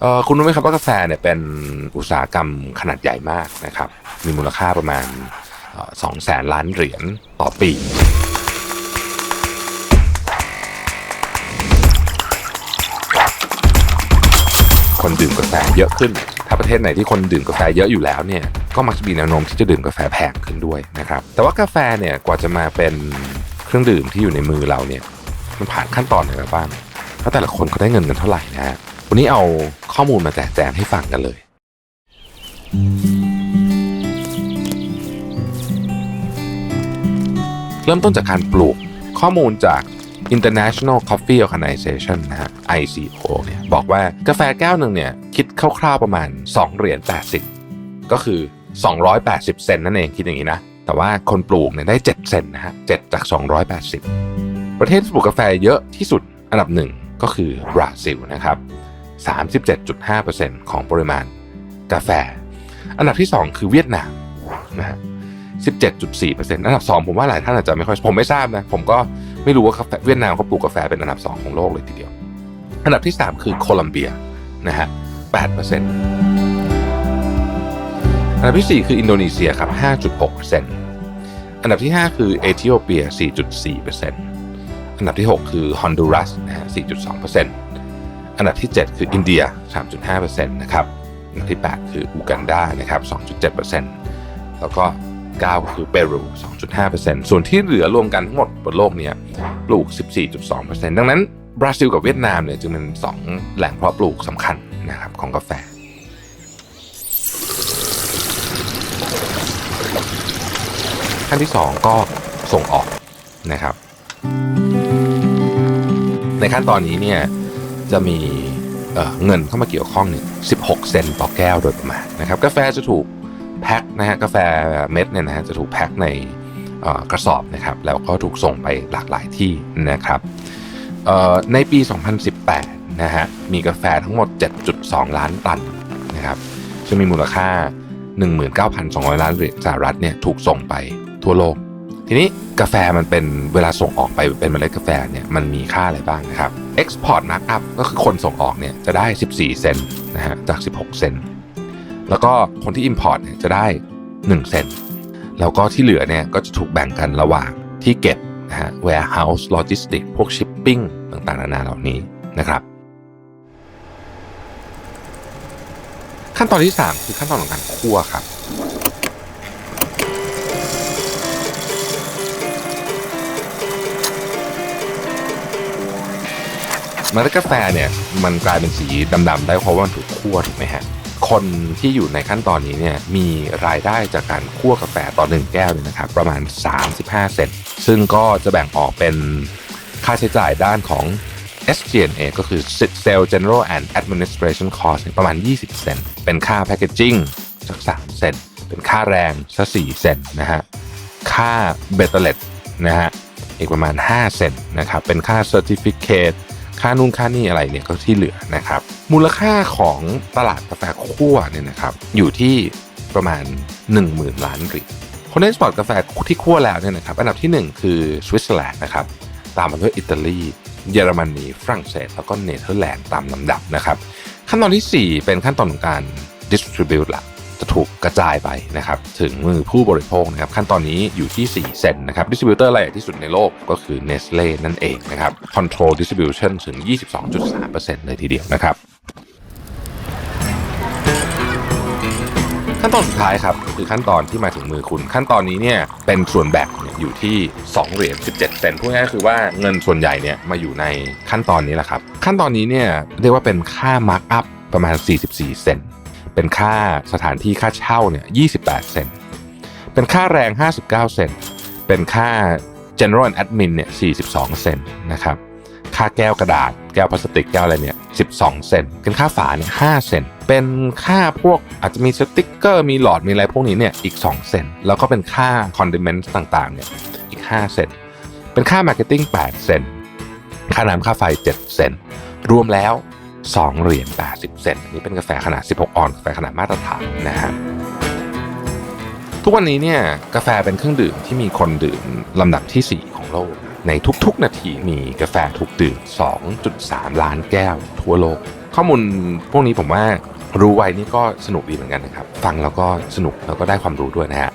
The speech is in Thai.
เออคุณรู้ไหมครับว่ากาแฟเนี่ยเป็นอุตสาหกรรมขนาดใหญ่มากนะครับ มีมูลค่าประมาณสองแสนล้านเหรียญต่อปี คนดื่มกาแฟเยอะขึ้น ถ้าประเทศไหนที่คนดื่มกาแฟเยอะอยู่แล้วเนี่ย ก็มักจะมีแนวโน้มที่จะดื่มกาแฟแพงขึ้นด้วยนะครับ แต่ว่ากาแฟเนี่ยกว่าจะมาเป็นเครื่องดื่มที่อยู่ในมือเราเนี่ย มันผ่านขั้นตอนไหนมาบ้างแล้วแต่ละคนเขาได้เงินกันเท่าไหร่นะฮะ วันนี้เอาข้อมูลมาแจกแจงให้ฟังกันเลย เริ่มต้นจากการปลูกข้อมูลจาก International Coffee Organization นะฮะ ICO เนี่ยบอกว่ากาแฟแก้วหนึ่งเนี่ยคิดคร่าวๆประมาณ 2 เหรียญ80 ก็คือ 280 เซนนั่นเองคิดอย่างนี้นะ แต่ว่าคนปลูกเนี่ยได้ 7 เซนนะฮะ 7 จาก 280 ประเทศที่ปลูกกาแฟเยอะที่สุดอันดับหนึ่งก็คือบราซิลนะครับ 37.5%ของปริมาณกาแฟ อันดับที่ 2 คือเวียดนามนะฮะ17.4%อันดับ 2 ผมว่าหลายท่านอาจจะไม่ค่อยผมไม่ทราบนะ ผมก็ไม่รู้ว่ากาแฟเวียดนามเขาปลูกกาแฟเป็นอันดับ 2 ของโลกเลยทีเดียว อันดับที่ 3 คือโคลัมเบียนะฮะ8%อันดับที่ 4 คืออินโดนีเซียครับ 5.6%อันดับที่ 5 คือเอธิโอเปีย 4.4%อันดับที่ 6 คือฮอนดูรัสนะฮะ4.2% อันดับที่ 7 คืออินเดีย 3.5%นะครับอันดับที่ 8 คืออูกันดานะครับ 2.7%แล้วก็9ก็คือเปรู 2.5%ส่วนที่เหลือรวมกันทั้งหมดบนโลกเนี้ปลูก 14.2%ดังนั้นบราซิลกับเวียดนามเนี่ยจึงเป็น 2 แหล่งเพาะปลูกสำคัญนะครับของกาแฟ ขั้นที่ 2 ก็ส่งออกนะครับ ในขั้นตอนนี้เนี่ย จะมีเเงินเข้ามาเกี่ยวข้องเนี่ย16 เซนต์ต่อแก้วโดยประมาณนะครับ กาแฟจะถูกแพ็คนะฮะกาแฟเม็ดเนี่ยนะฮะจะถูกแพ็คในกระสอบนะครับแล้วก็ถูกส่งไปหลากหลายที่นะครับเอ่อในปี 2018 นะฮะมีกาแฟทั้งหมด 7.2 ล้านตันนะครับซึ่งมีมูลค่า 19,200 ล้านเหรียญสหรัฐเนี่ยถูกส่งไปทั่วโลก ทีนี้ กาแฟมันเป็นเวลาส่งออกไปเป็นเมล็ดกาแฟเนี่ยมันมีค่าอะไรบ้างนะครับ Export Markup ก็คือคนส่งออกเนี่ยจะได้ 14 เซนต์นะฮะจาก 16 เซนต์แล้วก็คนที่ Import เนี่ยจะได้ 1 เซนต์แล้วก็ที่เหลือเนี่ยก็จะถูกแบ่งกันระหว่างที่เก็บนะฮะ warehouse logistics พวก shipping ต่างๆ นานาเหล่านี้นะครับ ขั้นตอนที่ 3 คือขั้นตอนของการคั่วครับ มล็ดกาแฟเนี่ยมันกลายเป็นสีดำๆได้เพราะว่ามันถูกคั่วถูกไหมฮะคนที่อยู่ในขั้นตอนนี้เนี่ยมีรายได้จากการคั่วกาแฟต่อหนึ่งแก้วเนี่ยนะครับประมาณ 35 เซนซึ่งก็จะแบ่งออกเป็นค่าใช้จ่ายด้านของ SG&A ก็คือ sales General and Administration Cost ประมาณ 20 เซนเป็นค่าแพ c เกจิ้งสัก 3 เซนเป็นค่าแรงสัก 4 เซนนะฮะค่าเบตเตอร์เลตนะฮะอีกประมาณ 5 เซนนะครับเป็นค่า Certificate ค่านู่นค่านี่อะไรเนี่ยก็ที่เหลือนะครับ มูลค่าของตลาดกาแฟคั่วเนี่ยนะครับอยู่ที่ประมาณ 10,000 ล้านเหรีคนเอ็กซ์พอร์ตกาแฟที่คั่วแล้วเนี่ยนะครับอันดับที่ 1 คือสวิตเซอร์แลนด์นะครับตามมาด้วยอิตาลี เยอรมนีฝรั่งเศส แล้วก็เนเธอร์แลนด์ตามลำดับนะครับขั้นตอนทีสี่4 เป็นขั้นตอนของการ distribute ละ จะถูกกระจายไปนะครับถึงมือผู้บริโภคนะครับขั้นตอนนี้อยู่ที่ 4 เซนนะครับดิสติบิวเตอร์รายใหญ่ที่สุดในโลกก็คือ Nestle นั่นเองนะครับ Control Distribution ถึง 22.3%เลยทีเดียวนะครับขั้นตอนสุดท้ายครับคือขั้นตอนที่มาถึงมือคุณ ขั้นตอนนี้เนี่ยเป็นส่วนแบ่งอยู่ที่2เหรียญ17 เซนต์พูดง่ายๆคือว่าเงินส่วนใหญ่เนี่ยมาอยู่ในขั้นตอนนี้แหละครับ ขั้นตอนนี้เนี่ยเรียกว่าเป็นค่ามาร์กอัพประมาณ 44 เซนต์ เป็นค่าสถานที่ค่าเช่าเนี่ย28 เซนเป็นค่าแรง 59 เซนเป็นค่า general and admin เนี่ย42 เซนนะครับ ค่าแก้วกระดาษ แก้วพลาสติก แก้วอะไรเนี่ย12 เซนเป็นค่าฝาเนี่ย5เซนเป็นค่าพวกอาจจะมีสติ๊กเกอร์ มีหลอด มีอะไรพวกนี้เนี่ยอีก 2 เซนแล้วก็เป็นค่าคอนดิเมนต์ต่างๆเนี่ยอีก 5 เซนเป็นค่ามาร์เก็ตติ้ง8 เซนค่าน้ำค่าไฟ 7 เซนรวมแล้ว 2เหรียญ80 เซนต์อันนี้เป็นกาแฟขนาด 16 ออนซ์กาแฟขนาดมาตรฐานนะฮะทุกวันนี้เนี่ยกาแฟเป็นเครื่องดื่มที่มีคนดื่มลำดับที่ 4 ของโลก ในทุกๆ นาทีมีกาแฟถูกดื่ม 2.3 ล้านแก้วทั่วโลก ข้อมูลพวกนี้ผมว่ารู้ไว้นี่ก็สนุกดีเหมือนกันนะครับ ฟังแล้วก็สนุกแล้วก็ได้ความรู้ด้วยนะฮะ